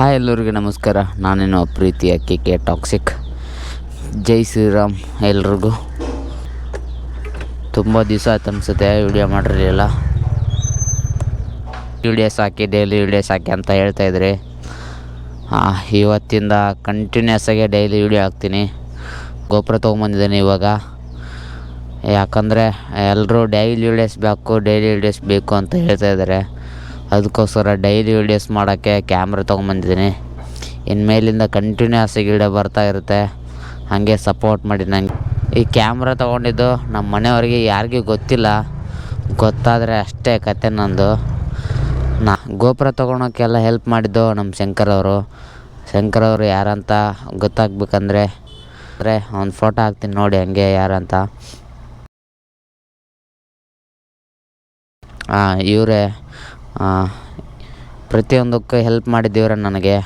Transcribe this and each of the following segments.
Hi ಎಲ್ಲರಿಗೂ ನಮಸ್ಕಾರ. ನಾನೇನು ಪ್ರೀತಿಯ K K toxic. Jai Shriram ಎಲ್ರಿಗೂ. ತುಂಬ ದಿವಸ ಆಯ್ತು ಅನಿಸುತ್ತೆ ವಿಡಿಯೋ ಮಾಡಿರಲಿಲ್ಲ. ವಿಡಿಯೋಸ್ ಹಾಕಿ ಡೈಲಿ ವಿಡಿಯೋಸ್ ಹಾಕಿ ಅಂತ ಹೇಳ್ತಾಯಿದ್ರಿ ಇವತ್ತಿಂದ ಕಂಟಿನ್ಯೂಸ್ ಆಗಿ ಡೈಲಿ ವಿಡಿಯೋ ಹಾಕ್ತೀನಿ. ಗೋಪುರ ತೊಗೊಂಬಂದಿದ್ದೀನಿ ಇವಾಗ. ಯಾಕಂದರೆ ಎಲ್ಲರೂ ಡೈಲಿ ವಿಡಿಯೋಸ್ ಬೇಕು ಡೈಲಿ ವಿಡಿಯೋಸ್ ಬೇಕು ಅಂತ ಹೇಳ್ತಾ ಇದ್ದಾರೆ ಅದಕ್ಕೋಸ್ಕರ ಡೈಲಿ ವಿಡಿಯೋಸ್ ಮಾಡೋಕ್ಕೆ ಕ್ಯಾಮ್ರಾ ತೊಗೊಂಬಂದಿದ್ದೀನಿ. ಇನ್ಮೇಲಿಂದ ಕಂಟಿನ್ಯೂಸ್ ಆಗಿ ವಿಡಿಯೋ ಬರ್ತಾ ಇರುತ್ತೆ. ಹಾಗೆ ಸಪೋರ್ಟ್ ಮಾಡಿ ನಂಗೆ. ಈ ಕ್ಯಾಮ್ರಾ ತೊಗೊಂಡಿದ್ದು ನಮ್ಮ ಮನೆಯವ್ರಿಗೆ ಯಾರಿಗೂ ಗೊತ್ತಿಲ್ಲ. ಗೊತ್ತಾದರೆ ಅಷ್ಟೇ ಕತೆ ನಂದು. ನಾ ಗೋಪುರ ತೊಗೊಳೋಕ್ಕೆಲ್ಲ ಹೆಲ್ಪ್ ಮಾಡಿದ್ದು ನಮ್ಮ ಶಂಕರ್ ಅವರು. ಶಂಕರ್ ಅವರು ಯಾರಂತ ಗೊತ್ತಾಗಬೇಕಂದ್ರೆ ಅಂದರೆ ಅವ್ನು ಫೋಟೋ ಹಾಕ್ತೀನಿ ನೋಡಿ ಹಂಗೆ ಯಾರಂತ. ಇವರೇ ಪ್ರತಿಯೊಂದಕ್ಕೂ ಹೆಲ್ಪ್ ಮಾಡಿದ್ದೀವ್ರ ನನಗೆ.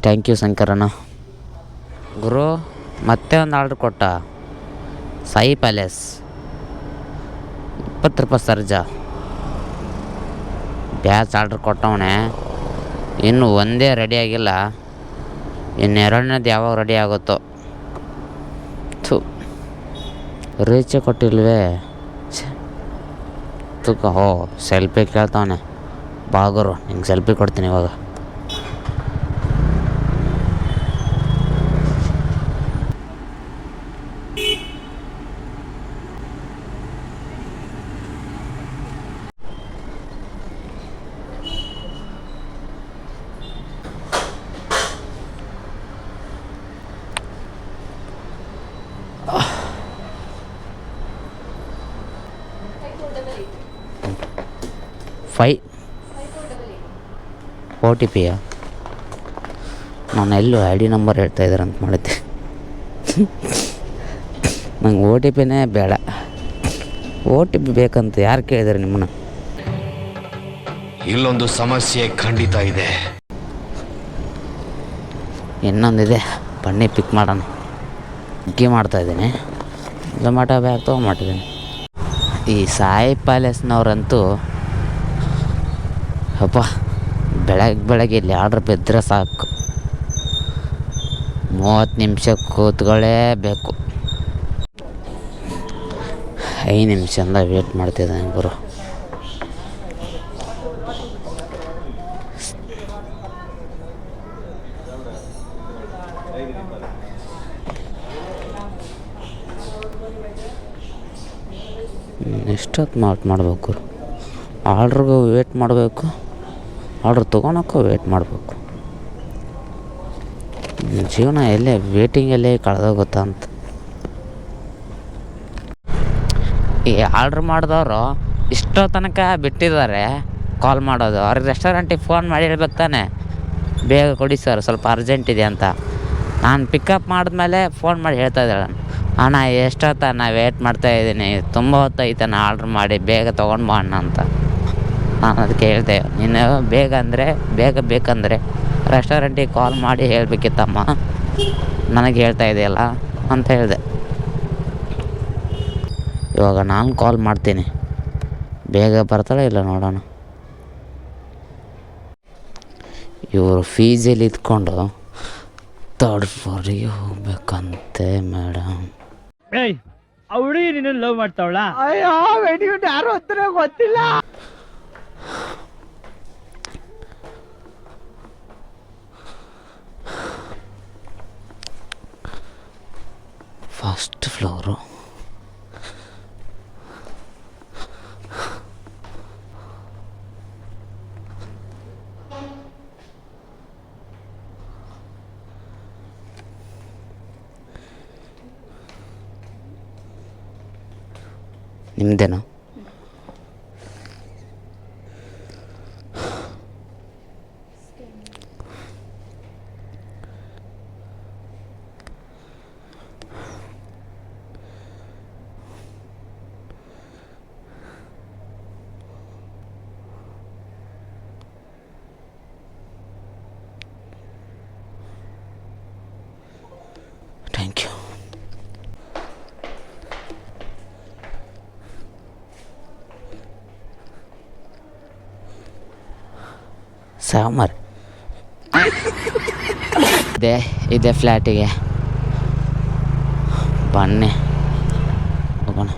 ಥ್ಯಾಂಕ್ ಯು ಶಂಕರಣ್ಣ. ಗುರು, ಮತ್ತೆ ಒಂದು ಆರ್ಡ್ರ್ ಕೊಟ್ಟ. ಸಾಯಿ ಪ್ಯಾಲೇಸ್ ಇಪ್ಪತ್ತು ರೂಪಾಯಿ ಸರ್ಜಾ. Batch order ಕೊಟ್ಟವನೆ. ಇನ್ನು ಒಂದೇ ರೆಡಿ ಆಗಿಲ್ಲ. ಇನ್ನೆರಡನೇದು ಯಾವಾಗ ರೆಡಿ ಆಗುತ್ತೋ. ಥೂ. ರೀಚೆ ಕೊಟ್ಟಿಲ್ವೇ. ತುಕ. ಹೋ ಸೆಲ್ಫಿ ಕೇಳ್ತಾವನೆ. ಬಾಗುರು ನಿಂಗೆ ಸೆಲ್ಫಿ ಕೊಡ್ತೀನಿ ಇವಾಗ ಫೈ ಓ ಟಿ ಪಿಯಾ ನಾನು ಎಲ್ಲೂ ಐ ಡಿ ನಂಬರ್ ಹೇಳ್ತಾ ಇದ್ದಾರೆ ಅಂತ ಮಾಡಿದ್ದೆ. ನಂಗೆ ಓ ಟಿ ಪಿನೇ ಬೇಡ. ಓ ಟಿ ಪಿ ಬೇಕಂತ ಯಾರು ಕೇಳಿದಾರೆ ನಿಮ್ಮನ್ನ? ಇಲ್ಲೊಂದು ಸಮಸ್ಯೆ ಖಂಡಿತ ಇದೆ. ಇನ್ನೊಂದಿದೆ. ಬನ್ನಿ ಪಿಕ್ ಮಾಡೋಣ. ಮಾಡ್ತಾ ಮಾಡ್ತಾಯಿದ್ದೀನಿ ಝೊಮ್ಯಾಟೊ ಬ್ಯಾಗ್ ತೊಗೊಂಬಿಟ್ಟಿದ್ದೀನಿ ಈ ಸಾಯಿ ಪ್ಯಾಲೇಸ್ನವ್ರಂತೂ ಅಪ್ಪ ಬೆಳಗ್ಗೆ ಬೆಳಗ್ಗೆ ಇಲ್ಲಿ ಆರ್ಡ್ರ್ ಬಿದ್ದರೆ ಸಾಕು. ಮೂವತ್ತು ನಿಮಿಷ ಕೂತ್ಕೊಳ್ಳೇಬೇಕು ಐದು ನಿಮಿಷದಿಂದ ವೇಟ್ ಮಾಡ್ತಿದ್ದಾನೆ ಗುರು. ಎಷ್ಟೊತ್ತು ಮಾಟ್ ಮಾಡಬೇಕು ಆರ್ಡ್ರಿಗೂ ವೇಟ್ ಮಾಡಬೇಕು? ಆರ್ಡ್ರ್ ತೊಗೊಳಕ್ಕೂ ವೇಟ್ ಮಾಡಬೇಕು. ಜೀವನ ಎಲ್ಲೇ ವೇಟಿಂಗಲ್ಲೇ ಕಳೆದೋಗುತ್ತಾ ಅಂತ. ಈ ಆರ್ಡ್ರ್ ಮಾಡಿದವರು ಇಷ್ಟೋ ತನಕ ಬಿಟ್ಟಿದ್ದಾರೆ ಕಾಲ್ ಮಾಡೋದು. ಅವ್ರಿಗೆ ರೆಸ್ಟೋರೆಂಟಿಗೆ ಫೋನ್ ಮಾಡಿ ಹೇಳ್ಬೇಕು ತಾನೆ. ಬೇಗ ಕೊಡಿ ಸರ್ ಸ್ವಲ್ಪ ಅರ್ಜೆಂಟ್ ಇದೆ ಅಂತ. ನಾನು ಪಿಕಪ್ ಮಾಡಿದ್ಮೇಲೆ ಫೋನ್ ಮಾಡಿ ಹೇಳ್ತಾ ಇದ್ದಾಳೆ ಅಣ್ಣ, ಎಷ್ಟೊತ್ತ ನಾ ವೇಟ್ ಮಾಡ್ತಾ ಇದ್ದೀನಿ. ತುಂಬ ಹೊತ್ತಾಯ್ತು ಆರ್ಡ್ರ್ ಮಾಡಿ ಬೇಗ ತೊಗೊಂಡು ಬಾ ಅಣ್ಣ ಅಂತ. ನಾನು ಅದಕ್ಕೆ ಹೇಳ್ದೆ ನೀನು ಬೇಗ ಅಂದರೆ ಬೇಗ ಬೇಕಂದರೆ ರೆಸ್ಟೋರೆಂಟಿಗೆ ಕಾಲ್ ಮಾಡಿ ಹೇಳಬೇಕಿತ್ತಮ್ಮ. ನನಗೆ ಹೇಳ್ತಾ ಇದೆಯಲ್ಲ? ಅಂತ ಹೇಳಿದೆ. ಇವಾಗ ನಾನು ಕಾಲ್ ಮಾಡ್ತೀನಿ. ಬೇಗ ಬರ್ತಾಳೆ ಇಲ್ಲ ನೋಡೋಣ? ಇವರು ಫೀಸಲ್ಲಿ ಇದ್ಕೊಂಡು ತರ್ಡ್ ಫ್ಲೋರಿಗೆ ಹೋಗ್ಬೇಕಂತೆ ಮೇಡಮ್ ಹುಡುಗಿ ನಿನ್ನ ಲವ್ ಮಾಡ್ತಾವಳ? ಅಯ್ಯೋ ಯಾರು ಹತ್ರ ಗೊತ್ತಿಲ್ಲ. ഫസ്റ്റ് ഫ്ലോറോ ಸಾಮರ್ ಇದೆ ಇದೆ ಫ್ಲ್ಯಾಟಿಗೆ ಬನ್ನಿ. ಹೋಗೋಣ.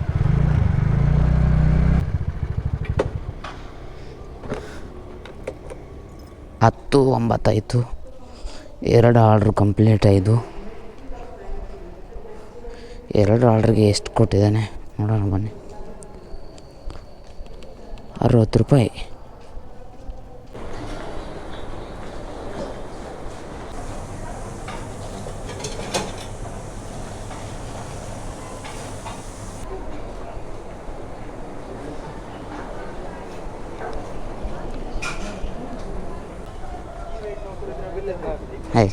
ಹತ್ತು ಒಂಬತ್ತಾಯಿತು ಎರಡು ಆರ್ಡ್ರ್ ಕಂಪ್ಲೀಟ್ ಆಯಿತು ಎರಡು ಆರ್ಡ್ರಿಗೆ ಎಷ್ಟು ಕೊಟ್ಟಿದ್ದಾನೆ? ನೋಡೋಣ ಬನ್ನಿ. ಅರವತ್ತು ರೂಪಾಯಿ ಹಾಯ್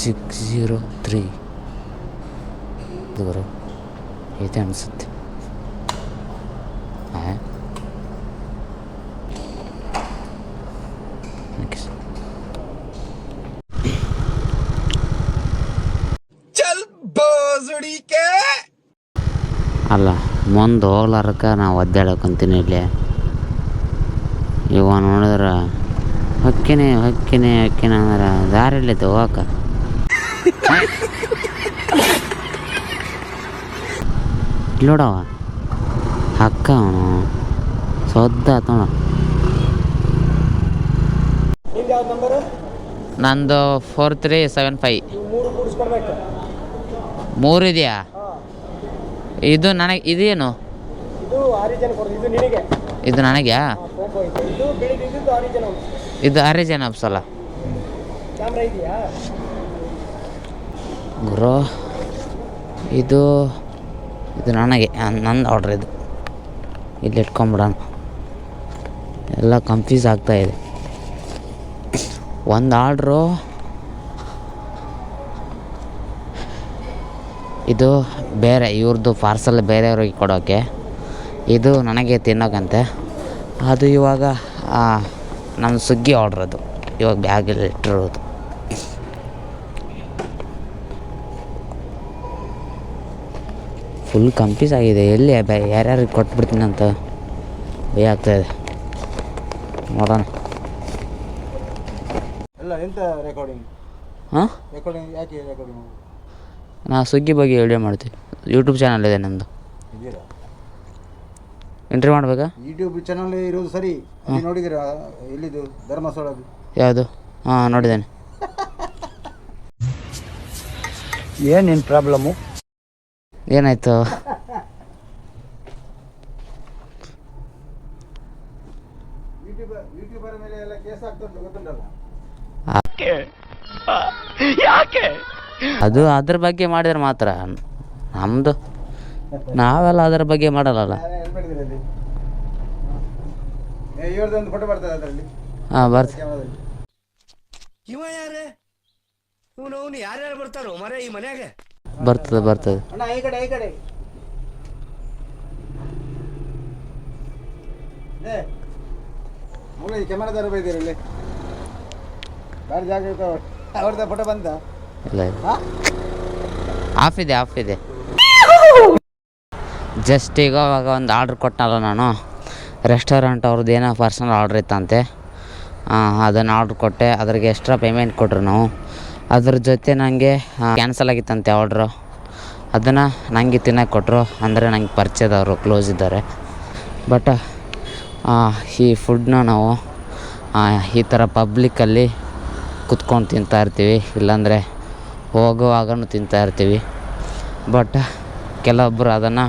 ಸಿಕ್ಸ್ ಜೀರೋ ತ್ರೀ ಇದು ಇದೆ ಅನಿಸುತ್ತೆ ಹಾಂ ಅಲ್ಲ ಮುಂದೆ ಹೋಗ್ಲಾರಕ್ಕ ನಾವು ಒದ್ದಾಡಕ್ಕಂತೀನಿ ಇಲ್ಲಿ. ಇವ ನೋಡಿದ್ರೆ ಹಕ್ಕಿನಿ ಹಕ್ಕಿನೇ ಹಕ್ಕಿನ ಅಂದ್ರೆ ದಾರಿಲ್ಲೈತೆ ಹೋಗಕ್ಕ ನೋಡವ ಅಕ್ಕ ಅವನು. ಸೊದ್ದ ಆತ ನೋಡ ನಂದು ಫೋರ್ ತ್ರೀ ಸೆವೆನ್ ಫೈ ಮೂರು ಇದೆಯಾ ಇದು ನನಗೆ ಇದೇನು? ಇದು ನನಗ್ಯಾ? ಇದು ಇದು ಅರಿಜನ್ ಅಪ್ಸಲ್ಲ ಗುರು ಇದು ಇದು ನನಗೆ ನಂದು ಆರ್ಡ್ರ್ ಇದು. ಇಲ್ಲಿ ಇಟ್ಕೊಂಬಿಡೋಣ. ಎಲ್ಲ ಕನ್ಫ್ಯೂಸ್ ಆಗ್ತಾ ಇದೆ. ಒಂದು ಆರ್ಡ್ರು ಇದು ಬೇರೆ ಇವ್ರದ್ದು ಪಾರ್ಸಲ್ ಬೇರೆಯವ್ರಿಗೆ ಕೊಡೋಕ್ಕೆ ಇದು ನನಗೆ ತಿನ್ನೋಕ್ಕಂತೆ ಅದು ಇವಾಗ ನನ್ನ ಸುಗ್ಗಿ ಆರ್ಡ್ರ್ ಅದು. ಇವಾಗ ಬ್ಯಾಗಲ್ಲಿ ಇಟ್ಟಿರೋದು. ಫುಲ್ ಕಂಫ್ಯೂಸ್ ಆಗಿದೆ. ಎಲ್ಲಿ ಬೆ ಯಾರ್ಯಾರಿಗೆ ಕೊಟ್ಬಿಡ್ತೀನಿ ಅಂತ ಭಯ ಆಗ್ತಾಯಿದೆ ನೋಡೋಣ. ಅಲ್ಲ ಎಂತ ರೆಕಾರ್ಡಿಂಗ್ ಹಾಂ ಯಾಕೆ ನಾ ಸ್ವಿಗ್ಗಿ ಬಗ್ಗೆ ವಿಡಿಯೋ ಮಾಡ್ತೀವಿ ಯೂಟ್ಯೂಬ್ ಚಾನಲ್ ಇದೆ ನಮ್ಮದು ಎಂಟ್ರಿ ಮಾಡಬೇಕಾ? ಯೂಟ್ಯೂಬ್ ಚಾನಲ್ ಇರೋದು ಸರಿ. ಅಲ್ಲಿ ನೋಡಿದಿರಾ ಎಲ್ಲಿದು? ಧರ್ಮಸ್ಥಳ ಯಾವುದು? ಹಾಂ ನೋಡಿದ್ದೇನೆ. ಏನೇನು ಪ್ರಾಬ್ಲಮ್ಮು ಏನಾಯಿತು? ಯೂಟ್ಯೂಬ್ ಯೂಟ್ಯೂಬರ್ ಮೇಲೆ ಎಲ್ಲ ಕೇಸ್ ಆಗ್ತಾ ಉಂಟು ಗೊತ್ತುಂಟಲ್ಲ? ಅದು ಅದ್ರ ಬಗ್ಗೆ ಮಾಡಿದ್ರೆ ಮಾತ್ರ. ನಮ್ಮದು ನಾವೆಲ್ಲ ಅದರ ಬಗ್ಗೆ ಬರ್ತದೆ ಅದರಲ್ಲಿ ಹಾಂ ಬರ್ತ. ಇವ ಯಾರೇ? ಇವನು ಅವನು ಯಾರ್ಯಾರು ಬರ್ತಾರೋ ಮರ ಈ ಮನ್ಯಾಗ ಬರ್ತದೆ ಬರ್ತದೆ. ಅಣ್ಣ ಈ ಕಡೆ ಈ ಕಡೆ. ಏ ಮುಳ್ಳು ಈ ಕ್ಯಾಮರಾದಾರ ಬೈದಿರ ಇಲ್ಲಿ? ಬಾರಿ ಜಾಗ ಇರ್ತಾವ. ಅವ್ರದ್ದು ಫೋಟೋ ಬಂತ ಇಲ್ಲ ಆಫ್ ಇದೆ ಆಫ್ ಇದೆ. ಜಸ್ಟ್ ಈಗ ಅವಾಗ ಒಂದು ಆರ್ಡ್ರ್ ಕೊಟ್ಟನಲ್ಲ ನಾನು. ರೆಸ್ಟೋರೆಂಟ್ ಅವ್ರದ್ದು ಏನೋ ಪರ್ಸನಲ್ ಆರ್ಡ್ರ್ ಇತ್ತಂತೆ. ಅದನ್ನು ಆರ್ಡ್ರ್ ಕೊಟ್ಟೆ. ಅದ್ರಿಗೆ ಎಕ್ಸ್ಟ್ರಾ ಪೇಮೆಂಟ್ ಕೊಟ್ಟರು ನಾವು. ಅದ್ರ ಜೊತೆ ನನಗೆ ಕ್ಯಾನ್ಸಲ್ ಆಗಿತ್ತಂತೆ ಆರ್ಡ್ರು ಅದನ್ನು ನನಗೆ ತಿನ್ನೋಕೆ ಕೊಟ್ಟರು ಅಂದರೆ ನಂಗೆ ಪರಿಚಯದವರು ಕ್ಲೋಸ್ ಇದ್ದಾರೆ. ಬಟ್ ಈ ಫುಡ್ನ ನಾವು ಈ ಥರ ಪಬ್ಲಿಕ್ಕಲ್ಲಿ ಕುತ್ಕೊಂಡು ತಿಂತಾ ಇರ್ತೀವಿ. ಇಲ್ಲಾಂದರೆ ಹೋಗುವಾಗನೂ ತಿಂತಾ ಇರ್ತೀವಿ. ಬಟ್ ಕೆಲವೊಬ್ಬರು ಅದನ್ನು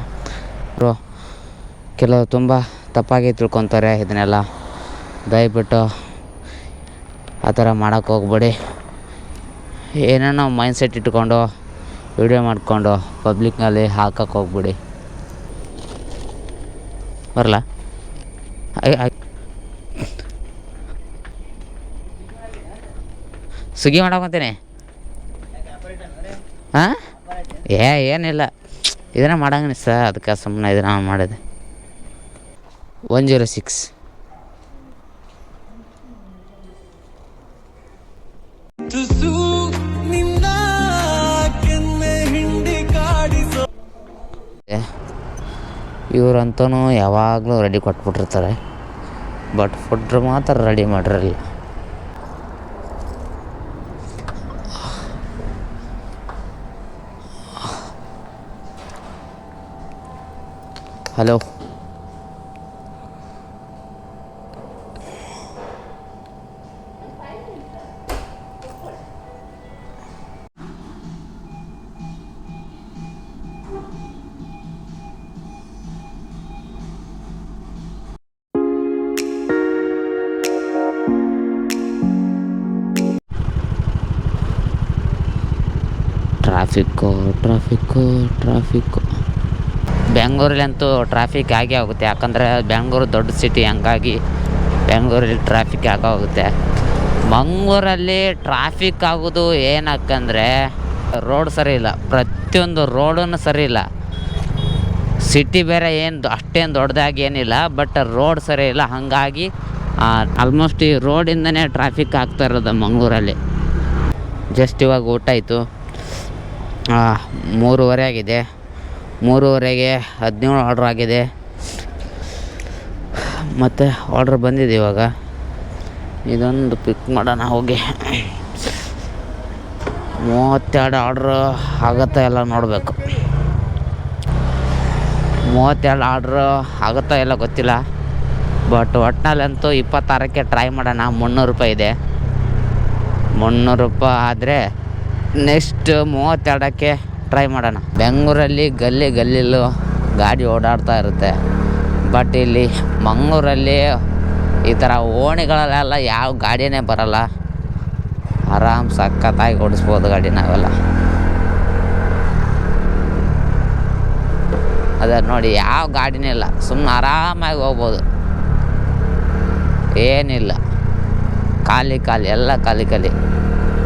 ರೋ ಕೆಲವು ತುಂಬ ತಪ್ಪಾಗಿ ತಿಳ್ಕೊತಾರೆ ಇದನ್ನೆಲ್ಲ. ದಯವಿಟ್ಟು ಆ ಥರ ಮಾಡೋಕ್ಕೆ ಹೋಗ್ಬೇಡಿ. ಏನೇನೋ ಮೈಂಡ್ ಸೆಟ್ ಇಟ್ಕೊಂಡು ವಿಡಿಯೋ ಮಾಡಿಕೊಂಡು ಪಬ್ಲಿಕ್ನಲ್ಲಿ ಹಾಕಕ್ಕೆ ಹೋಗ್ಬಿಡಿ. ಬರಲ್ಲ ಸ್ವಿಗ್ಗಿ ಮಾಡಕೊಂತೀನಿ ಹಾಂ ಏ ಏನಿಲ್ಲ. ಇದನ್ನ ಮಾಡಂಗಿಲ್ಲ ಸರ್ ಅದಕ್ಕೆ ಸುಮ್ಮನೆ ಇದನ್ನ ಮಾಡಿದೆ. One zero six. ಇವ್ರಂತೂ ಯಾವಾಗಲೂ ರೆಡಿ ಕೊಟ್ಬಿಟ್ಟಿರ್ತಾರೆ. ಬಟ್ ಫುಡ್ ಮಾತ್ರ ready halo traffic call, traffic call, traffic call. ಬೆಂಗಳೂರಲ್ಲಂತೂ ಟ್ರಾಫಿಕ್ ಆಗೇ ಆಗುತ್ತೆ ಯಾಕಂದರೆ ಬೆಂಗಳೂರು ದೊಡ್ಡ ಸಿಟಿ ಹಂಗಾಗಿ ಬೆಂಗಳೂರಲ್ಲಿ ಟ್ರಾಫಿಕ್ ಆಗೇ ಹೋಗುತ್ತೆ. ಮಂಗಳೂರಲ್ಲಿ ಟ್ರಾಫಿಕ್ ಆಗೋದು ಏನಕ್ಕಂದರೆ ರೋಡ್ ಸರಿ ಇಲ್ಲ. ಪ್ರತಿಯೊಂದು ರೋಡೂ ಸರಿ ಇಲ್ಲ. ಸಿಟಿ ಬೇರೆ ಏನು ಅಷ್ಟೇನು ದೊಡ್ಡದಾಗಿ ಏನಿಲ್ಲ ಬಟ್ ರೋಡ್ ಸರಿ ಇಲ್ಲ. ಹಾಗಾಗಿ ಆಲ್ಮೋಸ್ಟ್ ಈ ರೋಡಿಂದನೇ ಟ್ರಾಫಿಕ್ ಆಗ್ತಾ ಇರೋದು ಮಂಗಳೂರಲ್ಲಿ. ಜಸ್ಟ್ ಇವಾಗ ಊಟ ಆಯಿತು. ಮೂರುವರೆ ಆಗಿದೆ. ಮೂರುವರೆಗೆ ಹದಿನೇಳು ಆರ್ಡ್ರ್ ಆಗಿದೆ. ಮತ್ತು ಆರ್ಡ್ರ್ ಬಂದಿದೆ ಇವಾಗ. ಇದೊಂದು ಪಿಕ್ ಮಾಡೋಣ ಹೋಗಿ. ಮೂವತ್ತೆರಡು ಆರ್ಡ್ರ್ ಆಗುತ್ತಾ ಎಲ್ಲ ನೋಡಬೇಕು. ಮೂವತ್ತೆರಡು ಆರ್ಡ್ರ್ ಆಗುತ್ತಾ ಎಲ್ಲ ಗೊತ್ತಿಲ್ಲ. ಬಟ್ ಒಟ್ಟಿನಲ್ಲಂತೂ ಇಪ್ಪತ್ತಾರಕ್ಕೆ ಟ್ರೈ ಮಾಡೋಣ. ಮುನ್ನೂರು ರೂಪಾಯಿ ಇದೆ. ಮುನ್ನೂರು ರೂಪಾಯಿ ಆದರೆ ನೆಕ್ಸ್ಟ್ ಮೂವತ್ತೆರಡಕ್ಕೆ ಟ್ರೈ ಮಾಡೋಣ. ಬೆಂಗಳೂರಲ್ಲಿ ಗಲ್ಲಿ ಗಲ್ಲಿಲು ಗಾಡಿ ಓಡಾಡ್ತಾ ಇರುತ್ತೆ. ಬಟ್ ಇಲ್ಲಿ ಮಂಗಳೂರಲ್ಲಿ ಈ ಥರ ಓಣಿಗಳಲ್ಲೆಲ್ಲ ಯಾವ ಗಾಡಿನೇ ಬರಲ್ಲ. ಆರಾಮ್ ಸಖತ್ತಾಗಿ ಓಡಿಸ್ಬೋದು ಗಾಡಿ ನಾವೆಲ್ಲ. ಅದ ನೋಡಿ ಯಾವ ಗಾಡಿನೇ ಇಲ್ಲ. ಸುಮ್ಮನೆ ಆರಾಮಾಗಿ ಹೋಗ್ಬೋದು. ಏನಿಲ್ಲ. ಖಾಲಿ ಖಾಲಿ ಎಲ್ಲ ಖಾಲಿ ಖಾಲಿ.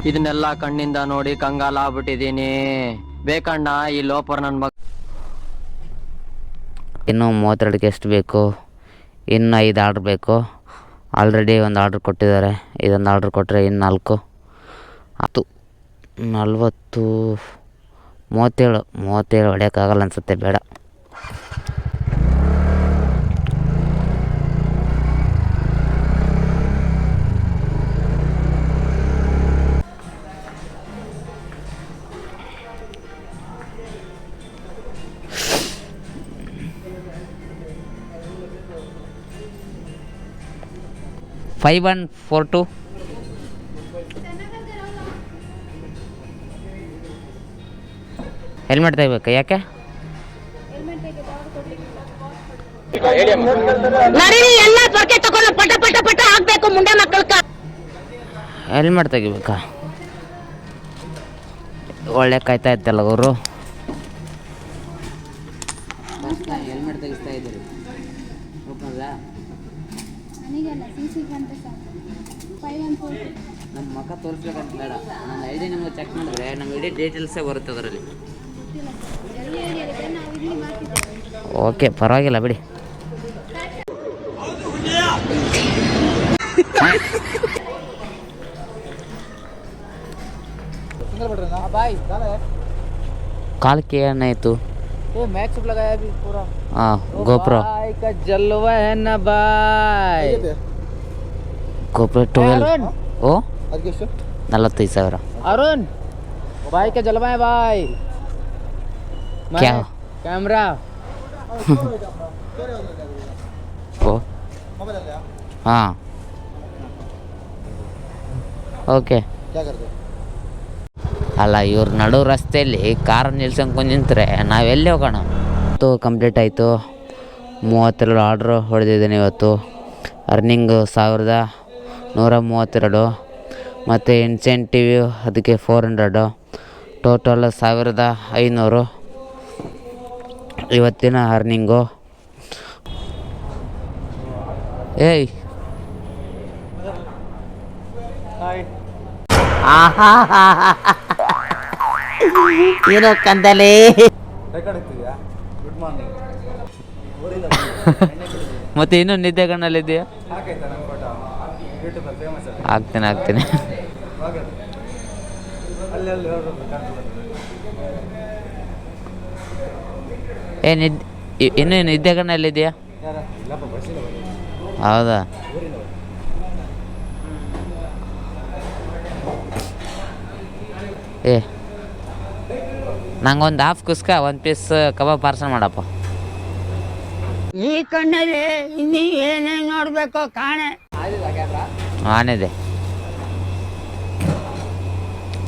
ಇದನ್ನೆಲ್ಲ ಕಣ್ಣಿಂದ ನೋಡಿ ಕಂಗಾಲ ಆಗ್ಬಿಟ್ಟಿದೀನಿ ಬೇಕಣ್ಣ, ಈ ಲೋಪರ್ ನನ್ನ ಮಗ. ಇನ್ನೂ ಮೂವತ್ತೆರಡಕ್ಕೆ ಎಷ್ಟು ಬೇಕು? ಇನ್ನು ಐದು ಆರ್ಡ್ರ್ ಬೇಕು. ಆಲ್ರೆಡಿ ಒಂದು ಆರ್ಡ್ರ್ ಕೊಟ್ಟಿದ್ದಾರೆ. ಇದೊಂದು ಆರ್ಡ್ರ್ ಕೊಟ್ಟರೆ ಇನ್ನು ನಾಲ್ಕು. ಹತ್ತು, ನಲ್ವತ್ತು, ಮೂವತ್ತೇಳು ಮೂವತ್ತೇಳು ಹೊಡೆಯೋಕ್ಕಾಗಲ್ಲ ಅನಿಸುತ್ತೆ, ಬೇಡ. Five one four two helmet ತೆಗಿಬೇಕು? ಯಾಕೆ? ಎಲ್ಲ ತಗೊಂಡು ಪಟ ಪಟ ಪಟ ಹಾಕ್ಬೇಕು ಹೆಲ್ಮೆಟ್ ತೆಗಿಬೇಕಾ? ಒಳ್ಳೆ ಕಾಯ್ತಾ ಇತ್ತಲ್ಲ ಅವರು ಮಕ್ಕ ತೋರಿಸ್ಬೇಕಂತ ಬೇಡ ನನ್ನ ಐ ಡಿ ನಿಮಗೆ ಚೆಕ್ ಮಾಡಿದ್ರೆ ನಮ್ಮ ಇಡೀ ಡೀಟೇಲ್ಸೇ ಬರುತ್ತೆ ಅದರಲ್ಲಿ ಎಲ್ಲಿ ಹೇಳಿದ್ರೆ ನಾವು ಇಲ್ಲಿ ಮಾಡ್ತಿದ್ದೇವೆ ಓಕೆ ಪರವಾಗಿಲ್ಲ ಬಿಡಿ सिंगल बट रहा भाई डाला है ಕಾಲಕ್ಕೆ ಏನಾಯಿತು ये मैक्स लगाया अभी पूरा ಹಾಂ ಗೋಪ್ರೋ भाई का जलवा है ना भाई ये थे ಗೋಪ್ರೋ ನಲವತ್ತೈದು ಸಾವಿರ. ಅರುಣ್ ಬಾಯ್ಕೆ ಜಲಮಾಯ ಬಾಯ್. ಕ್ಯಾ- ಕ್ಯಾಮ್ರಾ. ಓ. ಹಾಂ. ಓಕೆ. ಅಲ್ಲ ಇವ್ರ ನಡು ರಸ್ತೆಯಲ್ಲಿ ಕಾರ್ ನಿಲ್ಸಂಕೊಂಡು ನಿಂತರೆ ನಾವೆಲ್ಲಿ ಹೋಗೋಣ? ಇವತ್ತು ಕಂಪ್ಲೀಟ್ ಆಯಿತು. ಮೂವತ್ತೆರಡು ಆರ್ಡ್ರ್ ಹೊಡೆದಿದ್ದೇನೆ ಇವತ್ತು. ಅರ್ನಿಂಗ್ ಸಾವಿರದ ನೂರ ಮೂವತ್ತೆರಡು. ಮತ್ತು ಇನ್ಸೆಂಟಿವ್ ಅದಕ್ಕೆ ಫೋರ್ ಹಂಡ್ರೆಡು ಟೋಟಲ್ ಸಾವಿರದ ಐನೂರು. ಇವತ್ತಿನ ಅರ್ನಿಂಗು ಏಯ್. ಏನೋ ಕಂದಲೇ. ಮತ್ತೆ ಇನ್ನೂ ನಿದ್ದೆ ಕಣ್ಣಲ್ಲಿದೆಯಾ ಆಗ್ತೇನೆ ಆಗ್ತೇನೆ ಅಲ್ಲಿ ಅಲ್ಲಿ ಹೋಗೋದು ಕಾಣ್ತದೆ ಏ ನಿದ್ದೆ ಇ- ಇನ್ನು ಇಲ್ಲಪ್ಪ ಬಸ್ಸಿಲ್ಲ ಬರೋದು ಹೌದಾ. ಏ ನಂಗೊಂದು ಹಾಫ್ ಕುಸ್ಕ ಒಂದು ಪೀಸ್ ಕಬಾಬ್ ಪಾರ್ಸಲ್ ಮಾಡಪ್ಪ. ಈ ಕಣ್ಣಲ್ಲಿ ಇನ್ನೀ ಏನೇನು ನೋಡಬೇಕು ಕಾಣೆ. ಆನೆದೆ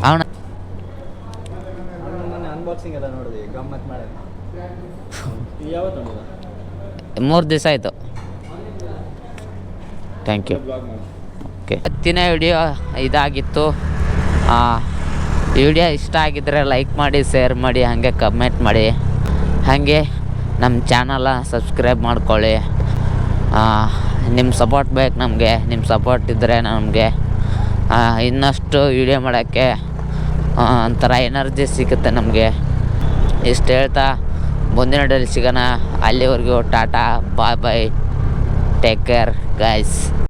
ಅವನ ಅನ್ಬಾಕ್ಸಿಂಗ್ ಎಲ್ಲ ನೋಡಿದೆ ಗಮ್ಮತ್ ಮಾಡಿ ಮೂರು ದಿವಸ ಆಯಿತು. ಥ್ಯಾಂಕ್ ಯು ಓಕೆ ಹತ್ತಿನ ವಿಡಿಯೋ ಇದಾಗಿತ್ತು. ವಿಡಿಯೋ ಇಷ್ಟ ಆಗಿದ್ದರೆ ಲೈಕ್ ಮಾಡಿ ಶೇರ್ ಮಾಡಿ ಹಾಗೆ ಕಮೆಂಟ್ ಮಾಡಿ. ಹಾಗೆ ನಮ್ಮ ಚಾನಲ ಸಬ್ಸ್ಕ್ರೈಬ್ ಮಾಡ್ಕೊಳ್ಳಿ. ನಿಮ್ಮ ಸಪೋರ್ಟ್ ಬೇಕು ನಮಗೆ. ನಿಮ್ಮ ಸಪೋರ್ಟ್ ಇದ್ದರೆ ನಮಗೆ. ಇನ್ನಷ್ಟು ವಿಡಿಯೋ ಮಾಡೋಕ್ಕೆ ಒಂಥರ ಎನರ್ಜಿ ಸಿಗುತ್ತೆ ನಮಗೆ. ಇಷ್ಟು ಹೇಳ್ತಾ ಮುಂದಿನ ಡೇಲಿ ಸಿಗೋಣ. ಅಲ್ಲಿವರೆಗೂ tata bye bye take care guys